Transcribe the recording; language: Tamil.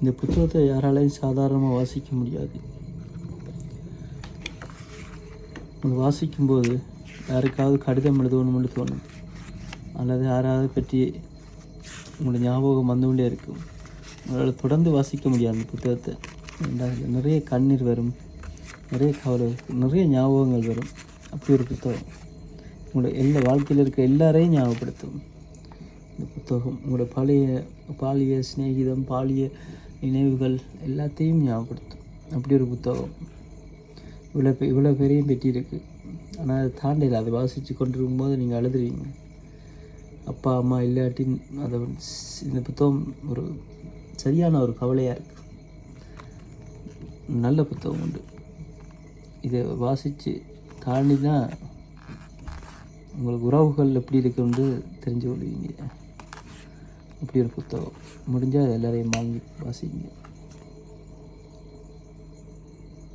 இந்த புத்தகத்தை யாராலையும் சாதாரணமாக வாசிக்க முடியாது. அது வாசிக்கும்போது யாருக்காவது கடிதம் எழுதணும்னு தோணும். அல்லது யாராவது பற்றி உங்களோட ஞாபகம் வந்து கொண்டே இருக்கும். உங்களால் தொடர்ந்து வாசிக்க முடியாது அந்த புத்தகத்தை. ரெண்டாவது நிறைய கண்ணீர் வரும். நிறைய கவலை நிறைய ஞாபகங்கள் வரும். அப்படி ஒரு புத்தகம். உங்களோட எல்லா வாழ்க்கையில் இருக்க எல்லாரையும் ஞாபகப்படுத்தும். இந்த புத்தகம் உங்களோட பழைய பாலிய சிநேகிதம் பாலிய நினைவுகள் எல்லாத்தையும் ஞாபகப்படுத்தும். அப்படி ஒரு புத்தகம். இவ்வளோ பெ இவ்வளோ பெரிய பெட்டி இருக்குது ஆனால் அதை தாண்டில அதை வாசித்து கொண்டிருக்கும் போது நீங்கள் அழுதுருவீங்க அப்பா அம்மா இல்லாட்டி அதை இந்த புத்தகம் ஒரு சரியான ஒரு கவலையாக இருக்குது நல்ல புத்தகம் உண்டு. இதை வாசித்து தாண்டி தான் உங்களுக்கு உறவுகள் எப்படி இருக்குன்னு தெரிஞ்சு கொள்வீங்க. அப்படி ஒரு புத்தகம். முடிஞ்சால் எல்லாரையும் வாங்கி வாசிங்க.